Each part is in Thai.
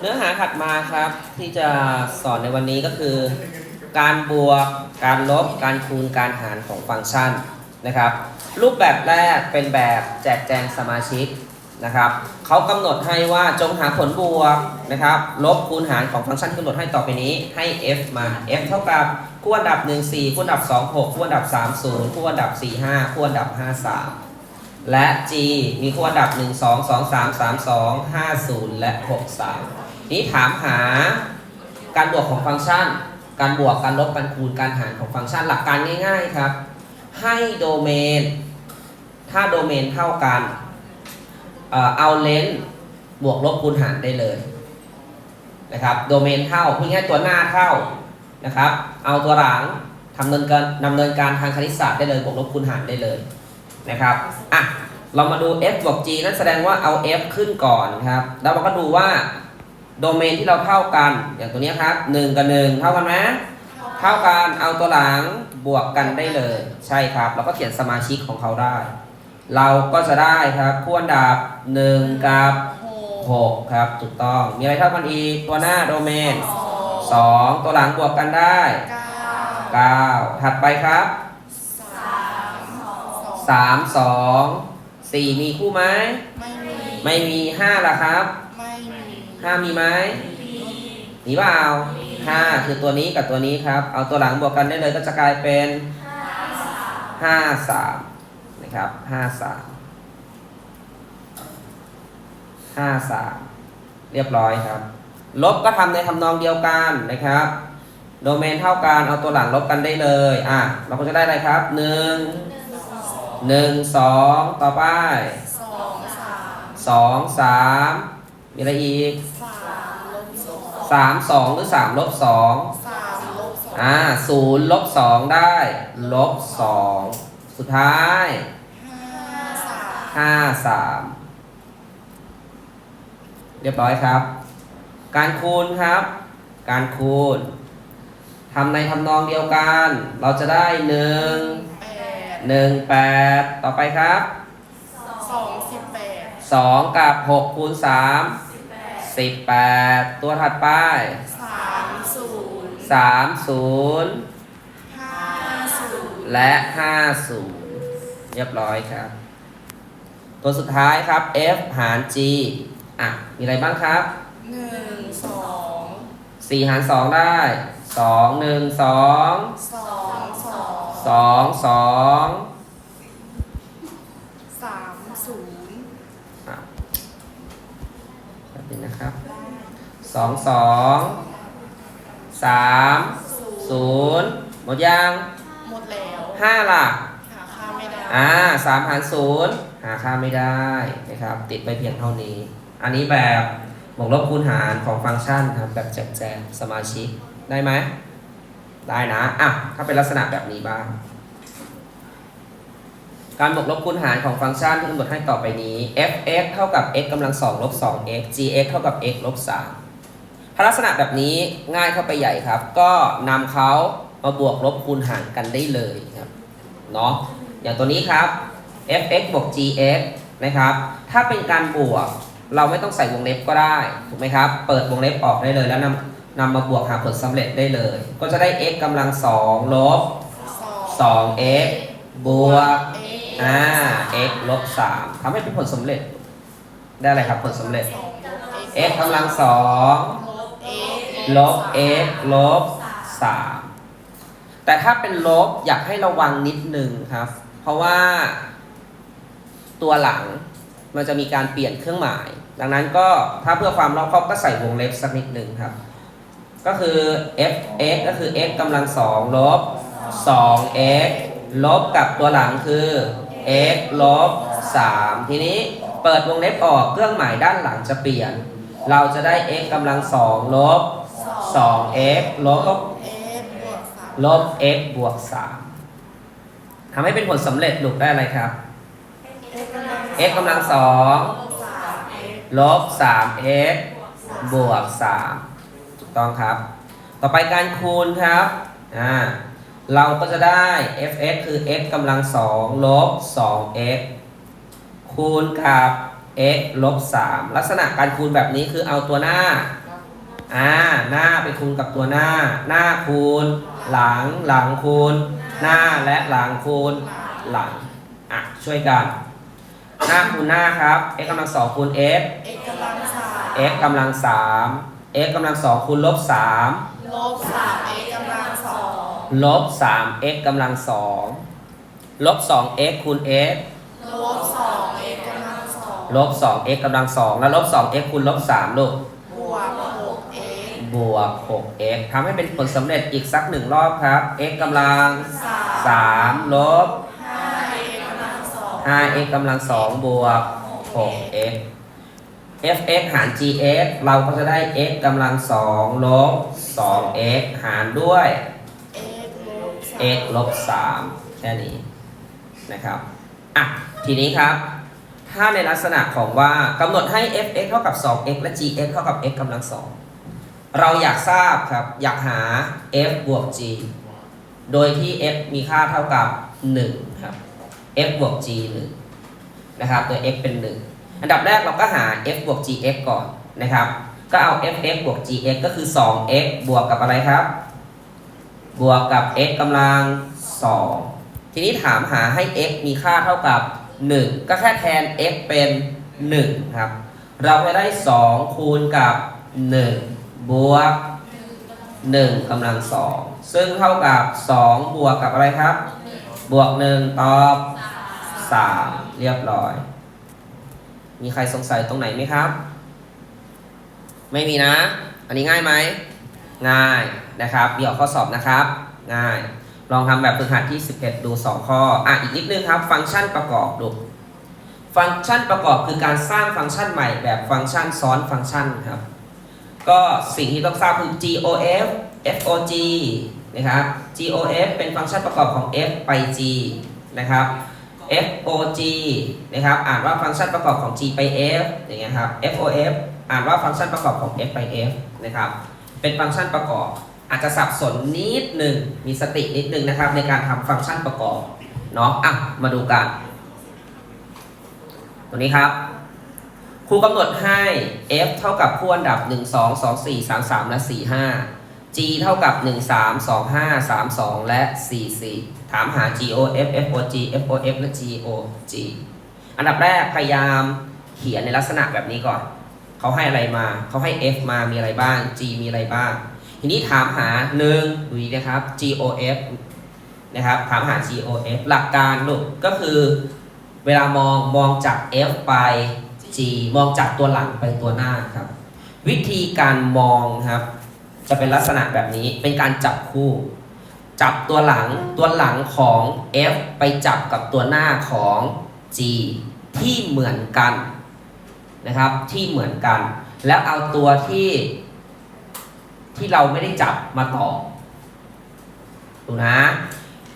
เนื้อหาถัดมาครับที่จะสอนในวันนี้ก็คือ การบวก การลบ การคูณ การหารของฟังก์ชันนะครับ รูปแบบแรกเป็นแบบแจกแจงสมาชิกนะครับเขากำหนดให้ว่าจงหาผลบวกนะครับลบคูณหารของฟังก์ชันที่กำหนดให้ต่อไปนี้ให้ f มา f เท่ากับคู่อันดับ 1 4คู่อันดับ 2 6คู่อันดับ 3 0คู่อันดับ 4 5คู่อันดับ 5 3 และ g มีคู่อันดับ 1 2 2 3 3 2 5 0 และ 6 3 นี้ถามหาการบวกของฟังก์ชัน การบวกการลบการคูณการหารของฟังก์ชันหลักการง่าย ๆครับ ให้โดเมน ถ้าโดเมนเท่ากัน เอาเลนส์บวกลบคูณหารได้เลยนะครับโดเมนเท่าพูดง่ายตัวหน้าเท่านะครับเอาตัวหลังทำเนินการดำเนินการทางคณิตศาสตร์ได้เลยบวกลบคูณหารได้เลยนะครับอะเรามาดู f บวก g นั่นแสดงว่าเอา f ขึ้นก่อนครับ แล้วเราก็ดูว่า โดเมนที่เราเท่ากัน อย่างตัวเนี้ยครับ1กับ1เท่ากันไหมเท่ากันเอาตัวหลังบวกกันได้เลย ใช่ครับ เราก็เขียนสมาชิกของเขาได้ เราก็จะได้ครับคู่อันดับ 1 กับ 6 ครับถูกต้อง มีอะไรเท่ากันอีก ตัวหน้าโดเมน 2 ตัวหลังบวกกันได้เก้า9ถัดไปครับสามสอง3 2 4 มีคู่ไหม ไม่มีไม่มี5ล่ะครับ ไม่มีไหมมีเปล่า5คือตัวนี้กับตัวนี้ครับ เอาตัวหลังบวกกันได้เลยก็จะกลายเป็น5 3นะครับ5 3 5 3เรียบร้อยครับ ลบก็ทำในทำนองเดียวกันนะครับ โดเมนเท่ากันเอาตัวหลังลบกันได้เลยอะเราก็จะได้อะไรครับ1 1 2ต่อไปสองสาม มีอะไรอีกสามลบสอง3 2หรือ3ลบ2สามลบสองอ่า0ลบ2ได้ลบ2สุดท้ายห้าสาม5 3เรียบร้อยครับ การคูณครับ การคูณทำในทำนองเดียวกัน เราจะได้1แปด1 8ต่อไปครับสองสิบแปด2กับ6คูณ 3 18ตัวถัดไปสามศูนย์30ห้าศูนย์และ50เรียบร้อยครับ ตัวสุดท้ายครับ f หาร g อะ มีอะไรบ้างครับหนึ่งสอง4หาร2ได้2 1 2สองสอง2 2 สามศูนย์ อะแบบนี้นะครับ 2 2 3 0หมดยังหมดแล้ว5ล่ะหาค่าไม่ได้อ่าสามหารศูนย์หาค่าไม่ได้นะครับ ติดไปเพียงเท่านี้ อันนี้แบบบวกลบคูณหารของฟังก์ชันครับแบบแจกแจงสมาชิกได้ไหมได้นะอะถ้าเป็นลักษณะแบบนี้บ้าง การบวกลบคูณหารของฟังก์ชันที่กำหนดให้ต่อไปนี้ f(x) เท่ากับ x กำลังสองลบ 2x gx เท่ากับ x ลบ3 ถ้าลักษณะแบบนี้ง่ายเข้าไปใหญ่ครับ ก็นำเขามาบวกลบคูณหารกันได้เลยครับเนาะอย่างตัวนี้ครับ f(x) บวก gx นะครับ ถ้าเป็นการบวกเราไม่ต้องใส่วงเล็บก็ได้ถูกไหมครับ เปิดวงเล็บออกได้เลย แล้วนำนำมาบวกหาผลสำเร็จได้เลย ก็จะได้ x กำลังสองลบ 2x บวกอ่า x ลบ 3ทำให้เป็นผลสำเร็จ ได้อะไรครับผลสำเร็จ x กำลังสอง ลบเอ็กลบ x ลบ3แต่ถ้าเป็นลบอยากให้ระวังนิดนึงครับ เพราะว่าตัวหลังมันจะมีการเปลี่ยนเครื่องหมาย ดังนั้นก็ถ้าเพื่อความรอบคอบก็ใส่วงเล็บสักนิดหนึ่งครับ ก็คือ f x ก็คือ x กำลังสองลบ 2x ลบกับตัวหลังคือ x ลบ 3 ทีนี้เปิดวงเล็บออกเครื่องหมายด้านหลังจะเปลี่ยน เราจะได้ x กำลังสองลบ 2x ลบเอ็กบวกสามลบ x บวก3ทำให้เป็นผลสำเร็จลูกได้อะไรครับ x กำลังสองสามเอ็กลบ 3x บวก 3 ถูกต้องครับ ต่อไปการคูณครับอ่าเราก็จะได้ fx คือ x กำลังสองลบ 2x คูณกับ x ลบ 3 ลักษณะการคูณแบบนี้คือเอาตัวหน้าเอาอ่าหน้าไปคูณกับตัวหน้า หน้าคูณ หลังหลังคูณ หน้าและหลังคูณหลังอะช่วยกัน หน้าคูณหน้าครับ x กำลังสองคูณ f x กำลังสาม x กำลังสาม x กำลังสองคูณลบสามลบสาม x กำลังสองลบสาม x กำลังสองลบสอง x คูณ f ลบสอง x กำลังสองลบสอง x กำลังสองแล้วลบสอง x คูณลบสามลูกบวกหก x บวก 6x ทำให้เป็นผลสำเร็จอีกสักหนึ่งรอบครับ x กำลังสาม3ลบห้า x กำลังสอง 5x กำลัง 2 บวก 6x fx หาร gx เราก็จะได้ x กำลัง 2 ลบ 2x หารด้วย x ลบสาม x ลบ 3 แค่นี้นะครับอะทีนี้ครับถ้าในลักษณะของว่ากำหนดให้ fx เท่ากับ 2x และ gx เท่ากับ x กำลัง2 เราอยากทราบครับ อยากหา f บวก g โดยที่ f มีค่าเท่ากับ 1 ครับ f บวก g 1นะครับโดย x เป็น 1 อันดับแรกเราก็หา f บวก gx ก่อนนะครับ ก็เอา fx บวก gx ก็คือ 2x บวกกับอะไรครับ บวกกับ x กำลัง 2 ทีนี้ถามหาให้ x มีค่าเท่ากับ 1 ก็แค่แทน x เป็น 1 ครับ เราจะได้ 2 คูณกับ 1 บวก1กำลัง2ซึ่งเท่ากับ2บวกกับอะไรครับ บวก1ตอบ3เรียบร้อย มีใครสงสัยตรงไหนไหมครับ ไม่มีนะ อันนี้ง่ายไหม ง่ายนะครับเดี๋ยวข้อสอบนะครับ ง่าย ลองทำแบบฝึกหัดที่ 11 ดู 2 ข้อ อะ อีกนิดนึงครับ ฟังก์ชันประกอบดู ฟังก์ชันประกอบคือการสร้างฟังก์ชันใหม่แบบฟังก์ชันซ้อนฟังก์ชันครับ ก็สิ่งที่ต้องทราบคือ GOF FOG นะครับ GOF เป็นฟังก์ชันประกอบของ f ไป g นะครับ FOG นะครับอ่านว่าฟังก์ชันประกอบของ g ไป f อย่างเงี้ยครับ FOF อ่านว่าฟังก์ชันประกอบของ f ไป f นะครับเป็นฟังก์ชันประกอบ อาจจะสับสนนิดหนึ่งมีสตินิดหนึ่งนะครับ ในการทำฟังก์ชันประกอบเนาะอะมาดูกันตัวนี้ครับ ครูกำหนดให้ f เท่ากับคู่อันดับ 1 2 2 4 3 3 และ 4 5 g เท่ากับ 1 3 2 5 3 2 และ 4 4 ถามหา GOF FOG FOF และ GOG อันดับแรกพยายามเขียนในลักษณะแบบนี้ก่อน เขาให้อะไรมา เขาให้ f มามีอะไรบ้าง g มีอะไรบ้าง ทีนี้ถามหา 1 ดูดีนะครับ GOF นะครับถามหา GOF หลักการลูกก็คือ เวลามองมองจาก f ไป g มองจากตัวหลังไปตัวหน้าครับ วิธีการมองครับ จะเป็นลักษณะแบบนี้เป็นการจับคู่ จับตัวหลังตัวหลังของ f ไปจับกับตัวหน้าของ g ที่เหมือนกันนะครับที่เหมือนกัน แล้วเอาตัวที่ที่เราไม่ได้จับมาต่อดูนะ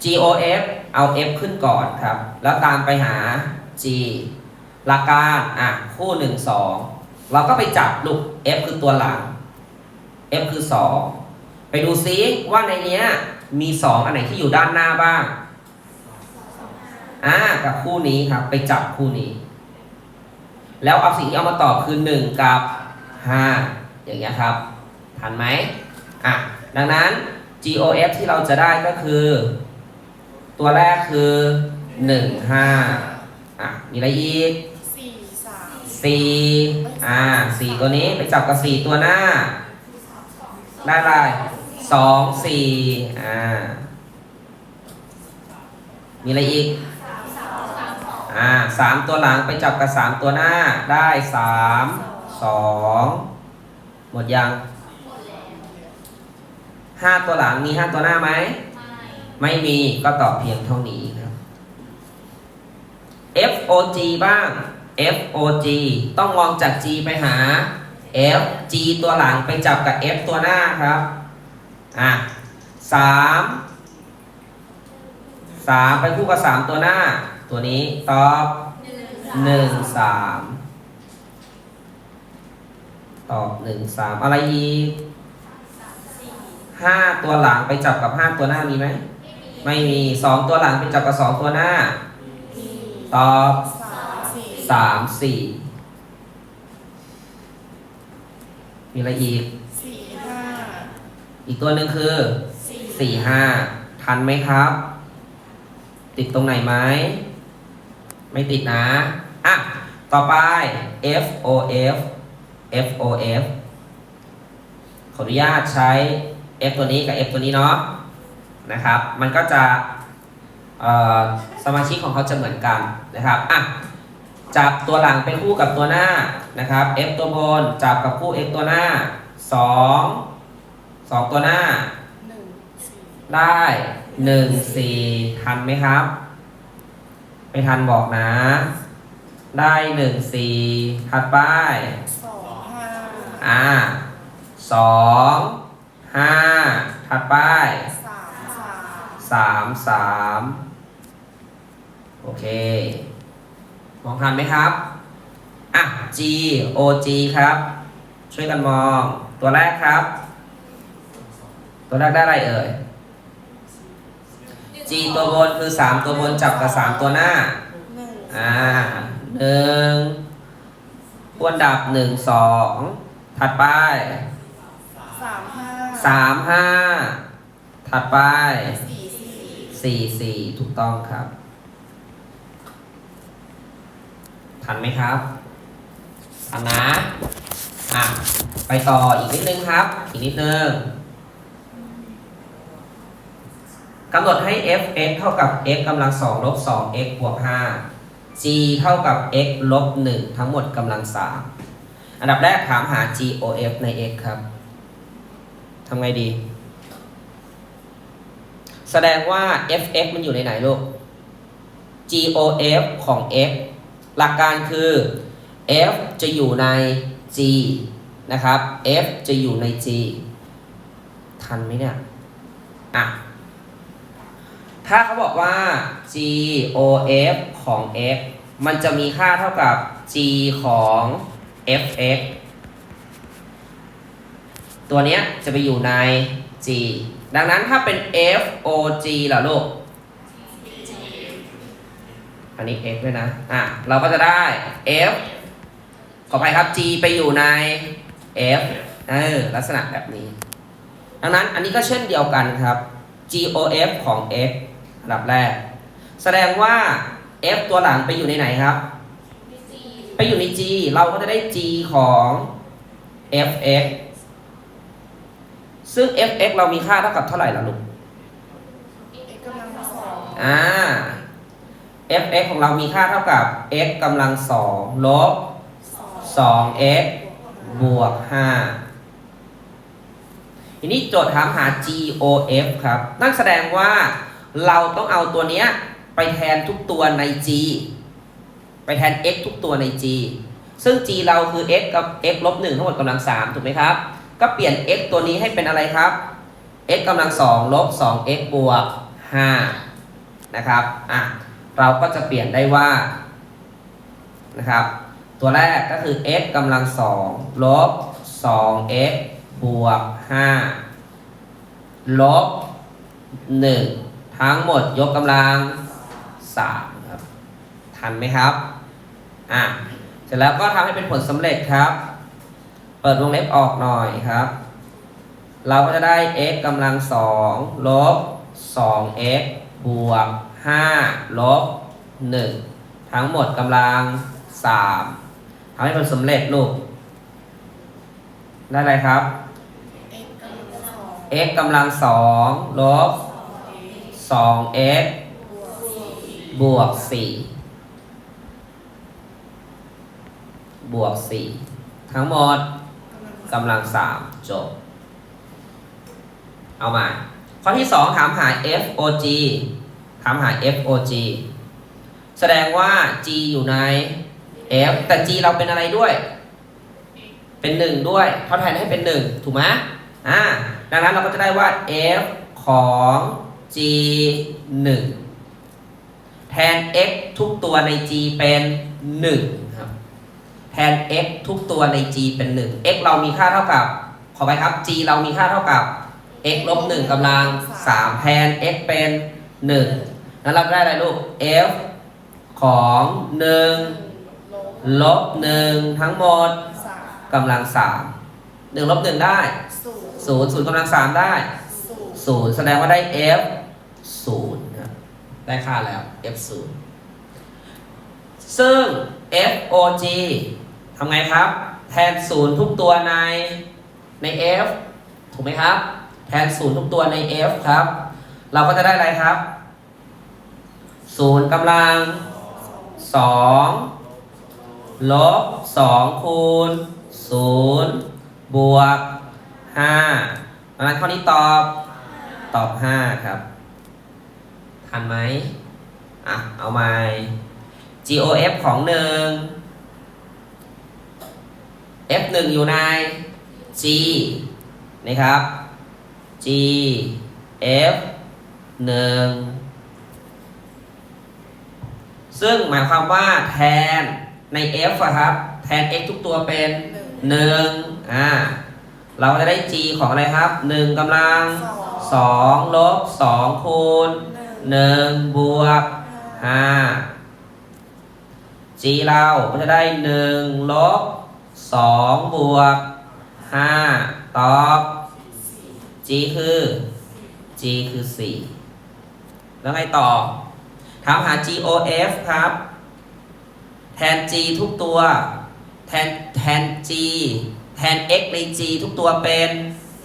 GOF เอา F ขึ้นก่อนครับ แล้วตามไปหา G หลักการอะคู่1 2เราก็ไปจับลูก F คือตัวหลัง F คือ2ไปดูซิว่าในเนี้ยมี2อันไหนที่อยู่ด้านหน้าบ้างอ่ากับคู่นี้ครับ ไปจับคู่นี้ แล้วเอาสิ่งที่เอามาตอบคือ1กับ5อย่างเงี้ยครับทันไหมอะดังนั้น GOF ที่เราจะได้ก็คือ ตัวแรกคือ1 5อะมีอะไรอีกาม4อ่า4ตัวนี้ไปจับกับ4ตัวหน้า ได้อะไรสองสี่อ่า มีอะไรอีก อ่าสามตัวหลังไปจับกับสามตัวหน้า ได้สามสองหมดยังห้าตัวหลังมีห้าตัวหน้าไหม ไม่มีก็ตอบเพียงเท่านี้ครับ FOG บ้าง FOG ต้องมองจาก G ไปหา F G ตัวหลังไปจับกับ F ตัวหน้าครับ อะสามสามไปคู่กับสามตัวหน้า ตัวนี้ตอบหนึ่งสามตอบหนึ่งสามอะไรอีกห้าตัวหลังไปจับกับห้าตัวหน้ามีไหม ไม่มีสองตัวหลังไปจับกับสองตัวหน้ามีตอบ สามสี่สามสี่มีอะไรอีก สี่อีกตัวหนึ่งคือสี่สี่ห้าทันไหมครับ ติดตรงไหนไหม ไม่ติดนะ อะ ต่อไป F O F F O F ขออนุญาตใช้ F ตัวนี้กับ F ตัวนี้เนาะนะครับ มันก็จะเอ่อสมาชิกของเขาจะเหมือนกันนะครับ อะ จับตัวหลังเป็นคู่กับตัวหน้านะครับ F ตัวบนจับกับคู่ X ตัวหน้า 2 2 ตัวหน้าหนึ่งสี่ได้หนึ่งสี่ทันไหมครับ ไม่ทันบอกนะ ได้หนึ่งสี่ถัดไปสองห้าอ่าสองห้าถัดไปสามสามสามสามโอเค มองทันไหมครับ อะ G O G ครับ ช่วยกันมอง ตัวแรกครับ ตัวแรกได้อะไรเอ่ย G ตัวบนคือ 3 ตัวบนจับกับ 3 ตัวหน้าหนึ่งอ่าหนึ่งควรดับหนึ่งสองถัดไปสามห้าสามห้าถัดไปสี่สี่สี่สี่ถูกต้องครับ ทันไหมครับทันนะอะไปต่ออีกนิดนึงครับ อีกนิดนึงกำหนดให้ f(x) เท่ากับ x กำลังสองลบสอง x บวกห้า g เท่ากับ x ลบหนึ่งทั้งหมดกำลังสามอันดับแรกถามหา g o f ใน x ครับทำไงดี แสดงว่า f(x) มันอยู่ในไหนลูก g o f ของ x หลักการคือ f จะอยู่ใน g นะครับ f จะอยู่ใน g ทันไหมเนี่ย อะ ถ้าเขาบอกว่า g o f ของ x มันจะมีค่าเท่ากับ g ของ f x ตัวเนี้ยจะไปอยู่ใน g ดังนั้นถ้าเป็น f o g ล่ะลูก อันนี้ x ด้วยนะ อะ เราก็จะได้ f ขอไปครับ g ไปอยู่ใน f เออ ลักษณะแบบนี้ ดังนั้นอันนี้ก็เช่นเดียวกันครับ g o f ของ x อันดับแรก แสดงว่า f ตัวหลังไปอยู่ในไหนครับ ไปอยู่ใน g เราก็จะได้ g ของ f x ซึ่ง f x เรามีค่าเท่ากับเท่าไหร่ล่ะลูกเอ็กกำลังสองอ่า f x ของเรามีค่าเท่ากับ x กำลังสองลบสอง 2x บวก 5 ทีนี้โจทย์ถามหา GOF ครับ นั่นแสดงว่าเราต้องเอาตัวเนี้ยไปแทนทุกตัวใน G ไปแทน x ทุกตัวใน G ซึ่ง G เราคือ x กับ x ลบ1ทั้งหมดกำลัง 3 ถูกไหมครับ ก็เปลี่ยน x ตัวนี้ให้เป็นอะไรครับ x กำลัง2ลบ 2x บวก 5 นะครับ อะ เราก็จะเปลี่ยนได้ว่านะครับ ตัวแรกก็คือ x กำลัง2ลบ 2x บวก 5 ลบ 1 ทั้งหมดยกกำลัง 3 ครับ ทันไหมครับ อะ เสร็จแล้วก็ทำให้เป็นผลสำเร็จครับ เปิดวงเล็บออกหน่อยครับ เราก็จะได้ x กำลัง2ลบ 2x บวก 5ลบ1ทั้งหมดกำลัง3ทำให้เป็นสำเร็จลูก ได้อะไรครับเอ็กกำลังสอง x กำลัง2ลบสองเอ็ก 2x บวกสี่บวก 4 บวก 4 ทั้งหมดกำลังกำลัง 3 จบ เอามา ข้อที่ 2 ถามหา FOG ถามหา FOG แสดงว่า G อยู่ใน F แต่ G เราเป็นอะไรด้วย เป็น1ด้วยเขาแทนให้เป็น1ถูกไหมอ่าดังนั้นเราก็จะได้ว่า F ของ G 1 แทน x ทุกตัวใน g เป็น1ครับ แทน x ทุกตัวใน g เป็น 1 x เรามีค่าเท่ากับ ขอไปครับ g เรามีค่าเท่ากับ x ลบ1กำลัง3แทน x เป็น 1 นั้นเราได้อะไรลูก f ของลบ1ลบ1ทั้งหมดสามกำลัง3หนึ่งลบหนึ่งได้ศูนย์ศูนย์ศูนย์กำลังสามได้ศูนย์ศูนย์แสดงว่าได้ f ศูนย์ครับได้ค่าแล้ว f ศูนย์ซึ่ง f o g ทำไงครับ แทนศูนย์ทุกตัวในใน f ถูกไหมครับ แทนศูนย์ทุกตัวใน f ครับ เราก็จะได้อะไรครับ ศูนย์กำลังสองลบสองคูณศูนย์บวกห้าดังนั้นข้อนี้ตอบตอบ5ครับ ทันไหมอะ เอาใหม่ GOF ของ1 F 1อยู่ใน G นะครับ G F 1 ซึ่งหมายความว่าแทนใน F อะครับ แทน x ทุกตัวเป็นหนึ่ง1อ่าเราจะได้ G ของอะไรครับ 1กำลังสอง2ลบ 2 คูณหนึ่ง1บวก5 G เราก็จะได้ 1 ลบ 2 บวก 5 ตอบ G คือ G คือ 4 แล้วไงต่อ ถามหา GOF ครับ แทน G ทุกตัว แทนแทน G แทน x ใน G ทุกตัวเป็น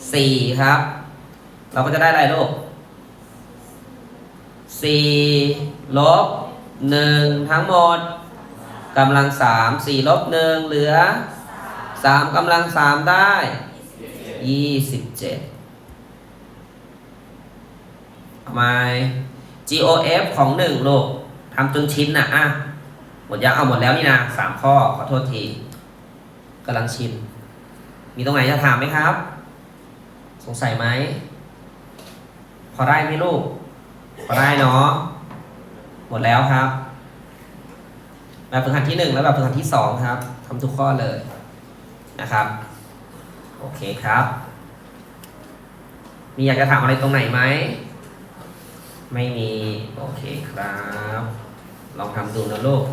4 ครับ เราก็จะได้อะไรลูก 4 ลบ 1 ทั้งหมดกำลัง 3 4 ลบ 1 เหลือ 3กำลัง 3 ได้ 27ทำไม GOF ของ1ลูกทำจนชิ้นนะอะหมดยังเอาหมดแล้วนี่นะสามข้อขอโทษทีกำลังชิน มีตรงไหนจะถามไหมครับ สงสัยไหม พอได้ไหมลูก พอได้เนาะหมดแล้วครับ แบบฝึกหัดที่หนึ่งและแบบฝึกหัดที่สองครับทำทุกข้อเลยนะครับ โอเคครับ มีอยากจะถามอะไรตรงไหนไหม ไม่มี โอเคครับ ลองทำดูนะลูก